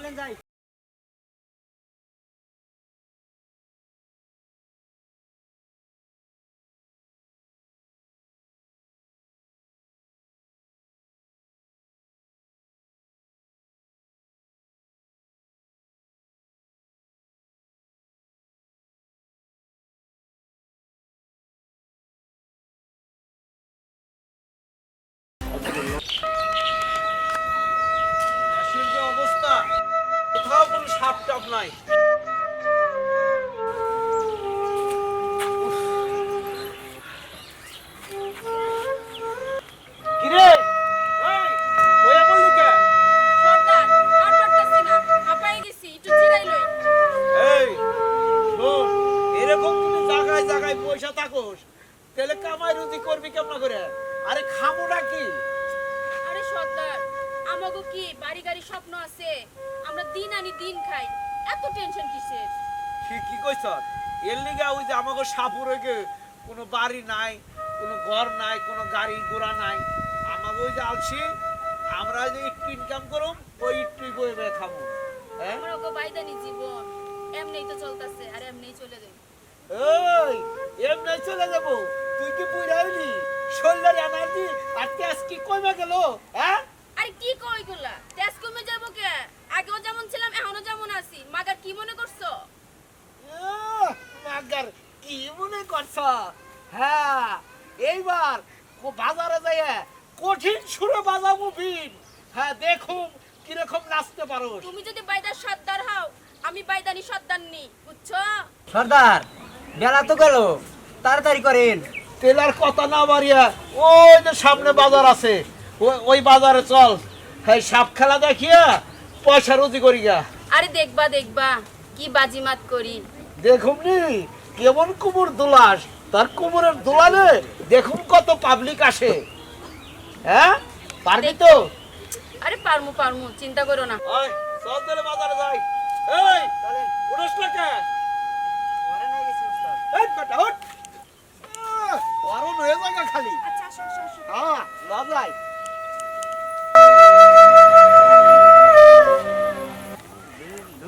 চলেন যাই জায়গায় পয়সা থাকোস তাহলে কামাই রুজি করবি কেমন করে? আরে খামো নাকি? আরে সর্দার আমাগো কি বাড়ি গাড়ি স্বপ্ন আছে? আমরা দিন আনি দিন খাই। এত টেনশন কিসের? ঠিক কি কইছ? এর লিগা ওই যে আমাকে সাপুরে কোনো বাড়ি নাই কোনো ঘর নাই কোনো গাড়ি ঘোড়া নাই। আমাকে ওই যে আলছি আমরা যে একটু ইনকাম করুম ওই একটুই বই বয়ে খাব হ্যাঁ? আমরা ওগো বাইদানি জীবন। এমনিই তো চলতেছে আর এমনিই চলে যাই। ওই এমনি চলে যাব। তুই কি পুরাইলি শরীরের এনার্জি আজকে আজকে কমে গেল হ্যাঁ? আরে কি কই গুলা তেজ কমে যাব কে? আগেও যেমন ছিলাম এখনও যেমন আছি। মাগার কি মনে করছ? মাগার কি মনে করছ? হ্যাঁ এইবার কো- বাজারে যাই কঠিন সুরে বাজাবো বিন হ্যাঁ দেখুন কীরকম নাচতে পারো। তুমি যদি বাইদার সর্দার হও আমি বাইদানি সর্দার নি বুঝছ? সর্দার বেলা তো গেল। তাড়াতাড়ি করেন। তেলার কথা না বাড়িয়া ওই যে সামনে বাজার আছে ওই- ওই বাজারে চল। হ্যাঁ সাপ খেলা দেখিয়া পয়সা রুজি করি গা। আরে দেখবা দেখবা কি বাজিমাত করি। দেখুন নি কেমন কুমুর দোলাস। তার কুমুরের দোলালে দেখুন কত পাবলিক আসে। হ্যাঁ? পারবি তো? আরে পারমু পারমু চিন্তা করো না। ওই চল তাহলে বাজারে যাই। এই উড়স না কে? ঘরে নাই গেছি উস্তাদ। এই বেটা উঠ। আহ, অরণ হয়ে যাগা খালি। আচ্ছা আসো আসো হ্যাঁ লাভ নাই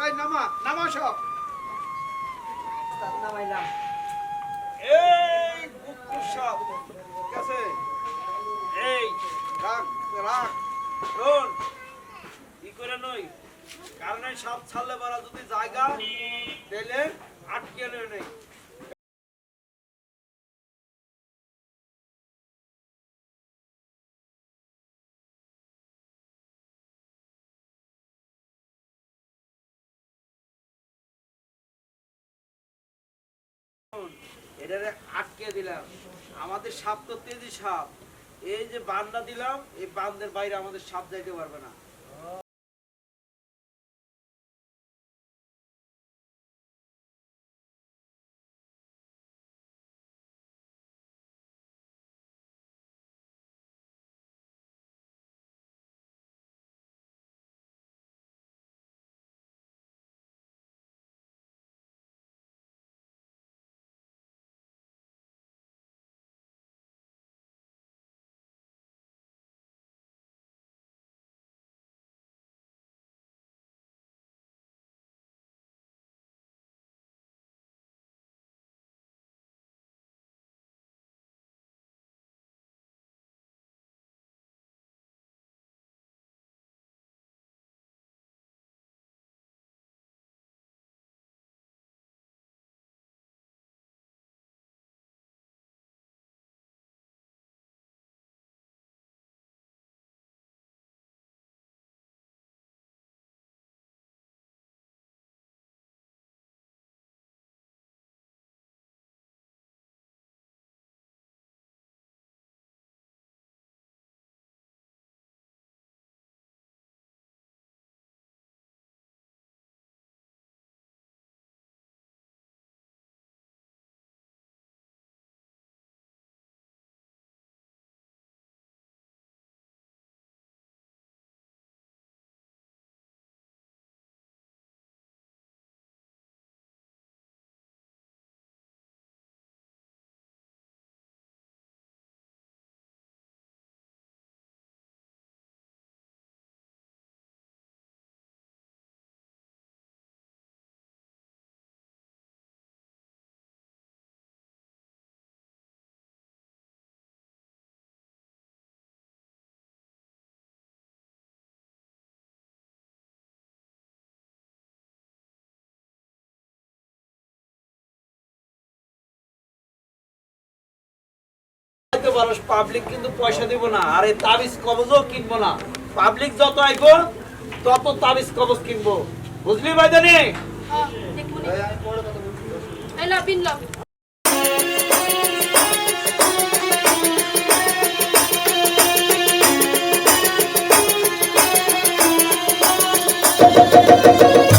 এই নামা নামা সব। নামাইলাম। এই ঠিক আছে? এই। রাখ রাখ। শোন কি করে নই কারণ সাপ ছাড়লে বলা যদি জায়গা তাহলে আটকে নয় নেই। এটারে আটকে দিলাম। আমাদের সাপ তো তেজি সাপ। এই যে বান্দা দিলাম, এই বান্দের বাইরে আমাদের সাপ যাইতে পারবে না। নিতে পারো পাবলিক কিন্তু পয়সা দিব না। আর এই তাবিজ কবজও কিনবো না। পাবলিক যত আইব, তত তাবিজ কবজ কিনবো। বুঝলি বিন ল Thank